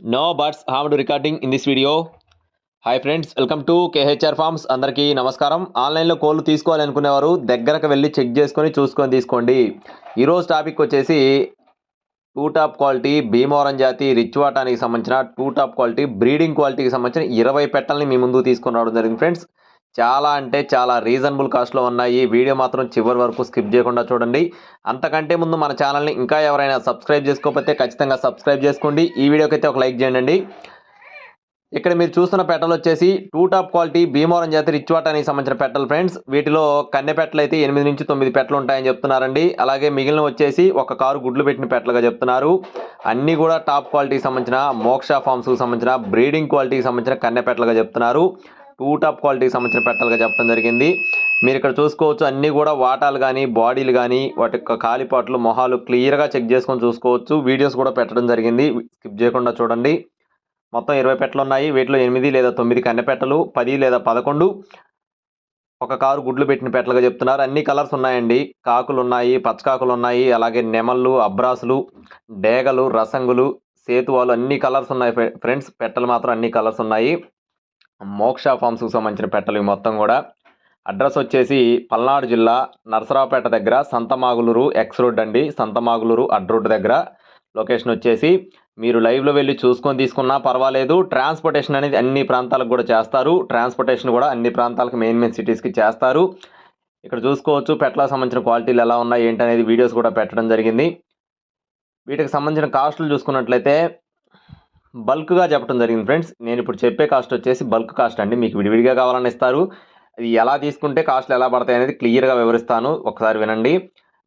No birds harm to recording in this video hi friends welcome to KHR farms అందరికీ నమస్కారం ఆన్లైన్లో కోళ్ళు తీసుకోవాలి అనుకునేవారు దగ్గరకు వెళ్ళి చెక్ చేసుకొని చూసుకొని తీసుకోండి ఈరోజు టాపిక్ వచ్చేసి టూ టాప్ క్వాలిటీ భీమవరం జాతి రిచ్ వాటానికి సంబంధించిన టూ టాప్ క్వాలిటీ బ్రీడింగ్ క్వాలిటీకి సంబంధించిన ఇరవై పెట్టల్ని మీ ముందు తీసుకుని రావడం జరిగింది ఫ్రెండ్స్ చాలా అంటే చాలా రీజనబుల్ కాస్ట్లో ఉన్నాయి. వీడియో మాత్రం చివరి వరకు స్కిప్ చేయకుండా చూడండి. అంతకంటే ముందు మన ఛానల్ని ఇంకా ఎవరైనా సబ్స్క్రైబ్ చేసుకోకపోతే ఖచ్చితంగా సబ్స్క్రైబ్ చేసుకోండి. ఈ వీడియోకి అయితే ఒక లైక్ చేయండి. ఇక్కడ మీరు చూస్తున్న పెట్టలు వచ్చేసి టూ టాప్ క్వాలిటీ భీమవరం జాతి రిచ్ వాటానికి సంబంధించిన పెట్టలు ఫ్రెండ్స్ వీటిలో కన్నె పెట్టలు అయితే ఎనిమిది నుంచి తొమ్మిది పెట్టలు ఉంటాయని చెప్తున్నారండి. అలాగే మిగిలిన వచ్చేసి ఒక కారు గుడ్లు పెట్టిన పెట్టలుగా చెప్తున్నారు. అన్నీ కూడా టాప్ క్వాలిటీకి సంబంధించిన మోక్ష ఫామ్స్కి సంబంధించిన బ్రీడింగ్ క్వాలిటీకి సంబంధించిన కన్నె పెట్టలుగా చెప్తున్నారు. టూ టాప్ క్వాలిటీకి సంబంధించిన పెట్టలుగా చెప్పడం జరిగింది. మీరు ఇక్కడ చూసుకోవచ్చు అన్నీ కూడా వాటాలు కానీ బాడీలు కానీ వాటి యొక్క కాలిపాట్లు మొహాలు క్లియర్గా చెక్ చేసుకొని చూసుకోవచ్చు. వీడియోస్ కూడా పెట్టడం జరిగింది. స్కిప్ చేయకుండా చూడండి. మొత్తం ఇరవై పెట్టలు ఉన్నాయి. వీటిలో ఎనిమిది లేదా తొమ్మిది కన్నె పెట్టలు పది లేదా పదకొండు. ఒక కారు గుడ్లు పెట్టిన పెట్టలుగా చెప్తున్నారు. అన్ని కలర్స్ ఉన్నాయండి. కాకులు ఉన్నాయి పచ్చకాకులు ఉన్నాయి అలాగే నెమళ్ళు అబ్రాసులు డేగలు రసంగులు సేతువాలు అన్ని కలర్స్ ఉన్నాయి. ఫ్రె- ఫ్రెండ్స్ పెట్టలు మాత్రం అన్ని కలర్స్ ఉన్నాయి. మోక్ష ఫామ్స్కు సంబంధించిన పెట్టలు మొత్తం కూడా. అడ్రస్ వచ్చేసి పల్నాడు జిల్లా నరసరావుపేట దగ్గర సంతమాగులూరు ఎక్స్ రోడ్ అండి. సంతమాగులూరు అడ్ రోడ్ దగ్గర. లొకేషన్ వచ్చేసి మీరు లైవ్లో వెళ్ళి చూసుకొని తీసుకున్నా పర్వాలేదు. ట్రాన్స్పోర్టేషన్ అనేది అన్ని ప్రాంతాలకు కూడా చేస్తారు. ట్రాన్స్పోర్టేషన్ కూడా అన్ని ప్రాంతాలకు మెయిన్ మెయిన్ సిటీస్కి చేస్తారు. ఇక్కడ చూసుకోవచ్చు పెట్టలకు సంబంధించిన క్వాలిటీలు ఎలా ఉన్నాయి ఏంటి అనేది వీడియోస్ కూడా పెట్టడం జరిగింది. వీటికి సంబంధించిన కాస్టులు చూసుకున్నట్లయితే బల్క్గా చెప్పడం జరిగింది ఫ్రెండ్స్. నేను ఇప్పుడు చెప్పే కాస్ట్ వచ్చేసి బల్క్ కాస్ట్ అండి. మీకు విడివిడిగా కావాలని ఇస్తారు. ఇది ఎలా తీసుకుంటే కాస్ట్లు ఎలా పడతాయి అనేది క్లియర్గా వివరిస్తాను. ఒకసారి వినండి.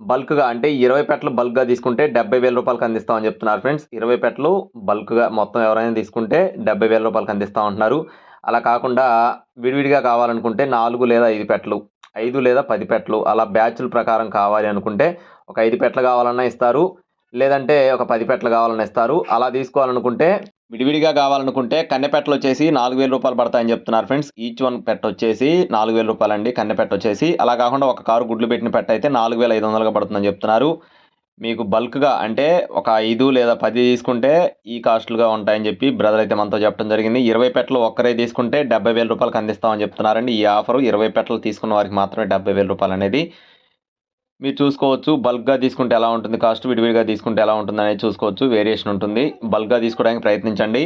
బల్క్గా అంటే ఇరవై పెట్టలు బల్క్గా తీసుకుంటే డెబ్బై వేల రూపాయలకి అందిస్తామని చెప్తున్నారు ఫ్రెండ్స్. ఇరవై పెట్టలు బల్క్గా మొత్తం ఎవరైనా తీసుకుంటే డెబ్బై వేల రూపాయలకి అందిస్తాం అంటున్నారు అలా కాకుండా విడివిడిగా కావాలనుకుంటే నాలుగు లేదా ఐదు పెట్టలు ఐదు లేదా పది పెట్టలు అలా బ్యాచ్ల ప్రకారం కావాలి అనుకుంటే ఒక ఐదు పెట్టలు కావాలన్నా ఇస్తారు. లేదంటే ఒక పది పెట్టలు కావాలని ఇస్తారు. అలా తీసుకోవాలనుకుంటే విడివిడిగా కావాలనుకుంటే కన్నెపెట్టలు వచ్చేసి నాలుగు వేల రూపాయలు పడతాయని చెప్తున్నారు ఫ్రెండ్స్. ఈచ్ వన్ పెట్ట వచ్చేసి నాలుగు వేల రూపాయలు అండి కన్నెపెట్ట వచ్చేసి. అలా కాకుండా ఒక కారు గుడ్లు పెట్టిన పెట్ట అయితే నాలుగు వేల ఐదు వందలుగా పడుతుందని చెప్తున్నారు. మీకు బల్క్గా అంటే ఒక ఐదు లేదా పది తీసుకుంటే ఈ కాస్ట్లుగా ఉంటాయని చెప్పి బ్రదర్ అయితే మనతో చెప్పడం జరిగింది. ఇరవై పెట్టలు ఒక్కరే తీసుకుంటే డెబ్బై వేల రూపాయలకి అందిస్తామని చెప్తున్నారండి. ఈ ఆఫర్ ఇరవై పెట్టలు తీసుకున్న వారికి మాత్రమే డెబ్బై వేల రూపాయలు అనేది మీరు చూసుకోవచ్చు బల్క్గా తీసుకుంటే ఎలా ఉంటుంది కాస్ట్ విడివిడిగా తీసుకుంటే ఎలా ఉంటుంది అనేది చూసుకోవచ్చు వేరియేషన్ ఉంటుంది. బల్క్గా తీసుకోవడానికి ప్రయత్నించండి.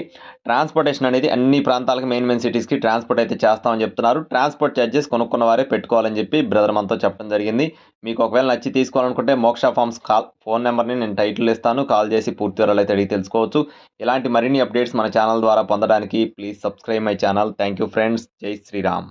ట్రాన్స్పోర్టేషన్ అనేది అన్ని ప్రాంతాలకు మెయిన్ మెయిన్ సిటీస్కి ట్రాన్స్పోర్ట్ అయితే చేస్తామని చెప్తున్నారు. ట్రాన్స్పోర్ట్ ఛార్జెస్ కొనుక్కున్న వారే పెట్టుకోవాలని చెప్పి బ్రదర్ మనతో చెప్పడం జరిగింది. మీకు ఒకవేళ నచ్చి తీసుకోవాలనుకుంటే మోక్ష ఫార్మ్స్ కాల్ ఫోన్ నెంబర్ని నేను టైటిల్ ఇస్తాను. కాల్ చేసి పూర్తి వివరాలు అయితే అడిగి తెలుసుకోవచ్చు. ఇలాంటి మరిన్ని అప్డేట్స్ మన ఛానల్ ద్వారా పొందడానికి please subscribe my channel thank you friends Jai Shriram